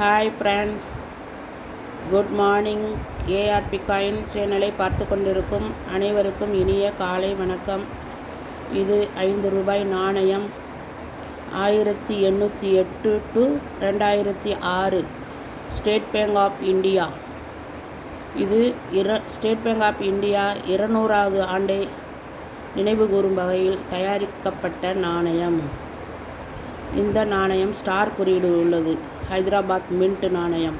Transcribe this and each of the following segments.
Hi friends good morning ARB coin சேனலை பார்த்து கொண்டிருக்கும் அனைவருக்கும் இனிய காலை வணக்கம். இது ஐந்து ரூபாய் நாணயம். ஆயிரத்தி எண்ணூற்றி எட்டு டு ரெண்டாயிரத்தி ஆறு ஸ்டேட் பேங்க் ஆஃப் இந்தியா இது இர ஸ்டேட் பேங்க் ஆஃப் இந்தியா இருநூறாவது ஆண்டை நினைவுகூரும் வகையில் தயாரிக்கப்பட்ட நாணயம். இந்த நாணயம் ஸ்டார் குறியீடு உள்ளது. ஹைதராபாத் மின்ட் நாணயம்.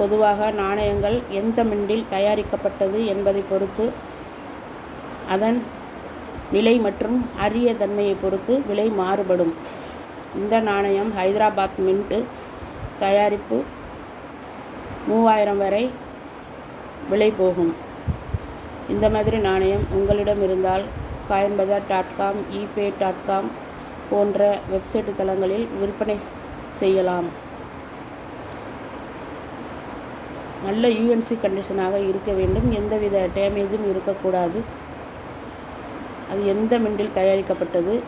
பொதுவாக நாணயங்கள் எந்த மின்டில் தயாரிக்கப்பட்டது என்பதை பொறுத்து அதன் நிலை மற்றும் அரிய தன்மையை பொறுத்து விலை மாறுபடும். இந்த நாணயம் ஹைதராபாத் மின்ட்டு தயாரிப்பு மூவாயிரம் வரை விலை போகும். இந்த மாதிரி நாணயம் உங்களிடம் இருந்தால் coin bazaar dot com eBay dot com போன்ற வெப்சைட் தளங்களில் விற்பனை செய்யலாம். நல்ல யூஎன்சி கண்டிஷனாக இருக்க வேண்டும். எந்தவித டேமேஜும் இருக்கக்கூடாது. அது எந்த மின்டில் தயாரிக்கப்பட்டது?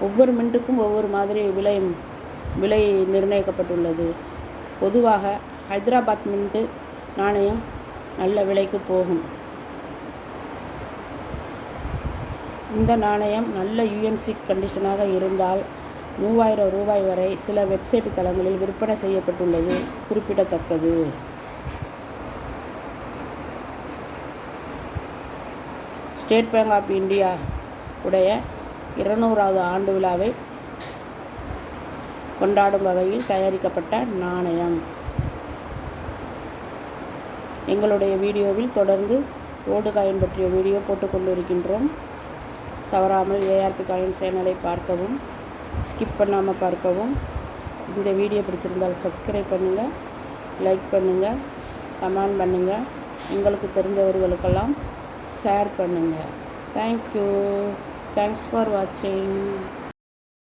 ஒவ்வொரு மின்ட்டுக்கும் ஒவ்வொரு மாதிரி விலை விலை நிர்ணயிக்கப்பட்டுள்ளது. பொதுவாக ஹைதராபாத் மின்ட்டு நாணயம் நல்ல விலைக்கு போகும். இந்த நாணயம் நல்ல யூஎன்சி கண்டிஷனாக இருந்தால் மூவாயிரம் ரூபாய் வரை சில வெப்சைட் தளங்களில் விற்பனை செய்யப்பட்டுள்ளது. குறிப்பிடத்தக்கது. ஸ்டேட் பேங்க் ஆஃப் இந்தியா உடைய இருநூறாவது ஆண்டு விழாவை கொண்டாடும் வகையில் தயாரிக்கப்பட்ட நாணயம். எங்களுடைய வீடியோவில் தொடர்ந்து ரோடு காயின் பற்றிய வீடியோ போட்டுக்கொண்டு இருக்கின்றோம் தவறாமல் ஏஆர்பி காயின் சேனலை பார்க்கவும் ஸ்கிப் பண்ணாமல் பார்க்கவும். இந்த வீடியோ பிடிச்சிருந்தால் சப்ஸ்கிரைப் பண்ணுங்கள் லைக் பண்ணுங்கள் கமெண்ட் பண்ணுங்கள் உங்களுக்கு தெரிஞ்சவர்களுக்கெல்லாம் ஷேர் பண்ணுங்கள் தேங்க்யூ தேங்க்ஸ் ஃபார் வாட்சிங்